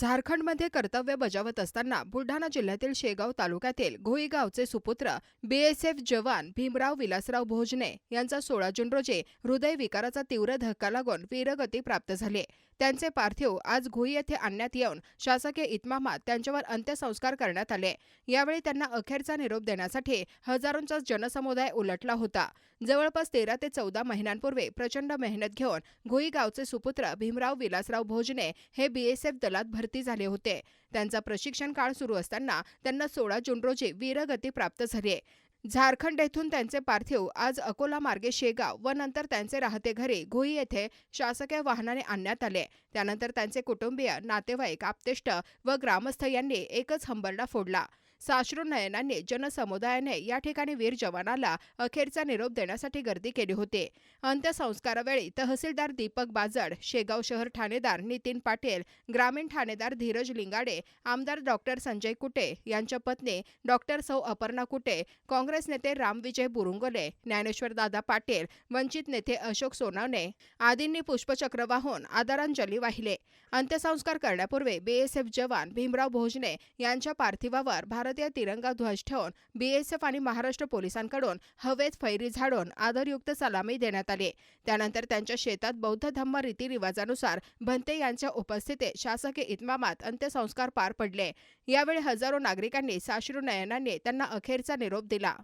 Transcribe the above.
झारखंडमध्ये कर्तव्य बजावत असताना बुलढाणा जिल्ह्यातील शेगाव तालुक्यातील घोईगावचे सुपुत्र बीएसएफ जवान भीमराव विलासराव भोजने यांचा सोळा जून रोजी हृदयविकाराचा तीव्र धक्का लागून वीरगती प्राप्त झाले. त्यांचे पार्थिव आज घोई येथे आणण्यात येऊन शासकीय इतमामात त्यांच्यावर अंत्यसंस्कार करण्यात आले. यावेळी त्यांना अखेरचा निरोप देण्यासाठी हजारोंचा जनसमुदाय उलटला होता. जवळपास तेरा ते चौदा महिन्यांपूर्वी प्रचंड मेहनत घेऊन घोई गावचे सुपुत्र भीमराव विलासराव भोजने हे बीएसएफ दलात भरती झाले होते. त्यांचा प्रशिक्षण काळ सुरू असताना त्यांना सोळा जून रोजी वीरगती प्राप्त झाली झारखंड येथून त्यांचे पार्थिव आज अकोला मार्गे शेगाव व नंतर त्यांचे राहते घरी घोई येथे शासकीय वाहनाने आणण्यात आले. त्यानंतर त्यांचे कुटुंबीय नातेवाईक आप्तेष्ट व ग्रामस्थ यांनी एकच हंबरडा फोडला. साश्रू नयनांनी जनसमुदायाने या ठिकाणी वीर जवानाला अखेरचा निरोप देण्यासाठी गर्दी केली होती. अंत्यसंस्कारावेळी तहसीलदार दीपक बाजड शेगाव शहर ठाणेदार नितीन पाटील ग्रामीण ठाणेदार धीरज लिंगाडे आमदार डॉक्टर संजय कुटे यांच्या पत्नी डॉक्टर सौ अपर्णा कुटे काँग्रेस नेते रामविजय बुरुंगले ज्ञानेश्वर दादा पाटील वंचित नेते अशोक सोनवणे आदींनी पुष्पचक्र वाहून आदरांजली वाहिले. अंत्यसंस्कार करण्यापूर्वी बीएसएफ जवान भीमराव भोजने यांच्या पार्थिवावर भारत भारतीय तिरंगा ध्वज ठेवून बीएसएफ आणि महाराष्ट्र पोलिसांकडून हवेत फैरी झाडून आदरयुक्त सलामी देण्यात आली. त्यानंतर त्यांच्या शेतात बौद्ध धम्म रीतिरिवाजानुसार भंते यांच्या उपस्थितीत शासकीय इतमामात अंत्यसंस्कार पार पडले. यावेळी हजारो नागरिकांनी साश्रू नयनांनी त्यांना अखेरचा निरोप दिला.